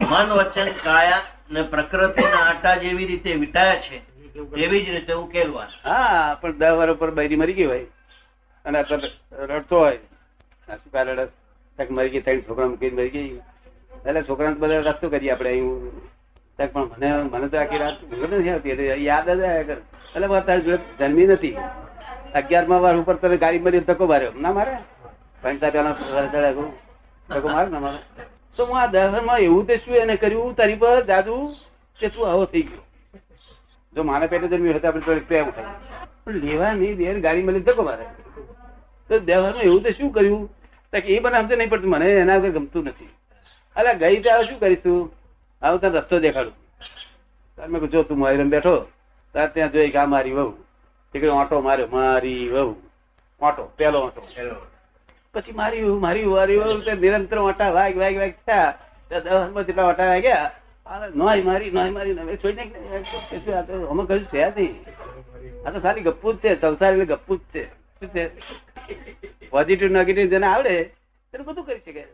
મન વચન, કાયા ને પ્રકૃતિના આટા જેવી રીતે વિટાયા છે, એવી જ રીતે ઉકેલવા હા, પણ દસ વર્ષ ઉપર બૈરી મરી ગઈ હોય. અને રડતો હોય. મરી ગઈ ત્રણ છોકરા મૂકીને મરી ગઈ. એટલે છોકરા બધા રસ્તો કરીએ આપણે અહીં. તક પણ મને મને તો આખી રાત નથી આવતી. યાદ જ આવ્યા એટલે તારી જન્મી નથી. અગિયારમાં વાર ઉપર તને ગાડી મરી ધક્કો માર્યો. ના મારે મારે તો હું આ દસમાં એવું તે શું એને કર્યું? તારી પર જાદુ કે તું આવો થઈ ગયો? જો મારા પેટે જન્મ્યો હતો આપણે પ્રેમ થાય. પણ લેવા નહીં દેર, ગાડી મળી ધક્કો મારે. તો દેવામાં એવું તે શું કર્યું? એ મને સમજે નહીં પડતું મને એના વગર ગમતું નથી. અરે ગઈ ત્યારે શું કરીશું? આવું તને રસ્તો દેખાડું. તાર મેં જો તું મારી બેઠો, તાર ત્યાં જોઈ કે આ મારી વહુ. એક ઓટો માર્યો, મારી વહુ. ઓટો પેલો ઓટો. પછી મારી મારી તે નિરંતર ઓટા વાગ વાગ વાગ થયા. દસ જેટલા ઓટા વાગ્યા આ નોય મારી નોય મારી નવે છોડી નાખી શું આ તો અમે કહ્યું છે નહીં. આ તો ખાલી ગપ્પુ જ છે સંસાર એટલે ગપ્પુ જ છે. શું છે? પોઝિટિવ નેગેટિવ જેને આવડે તેને બધું કરી શકે.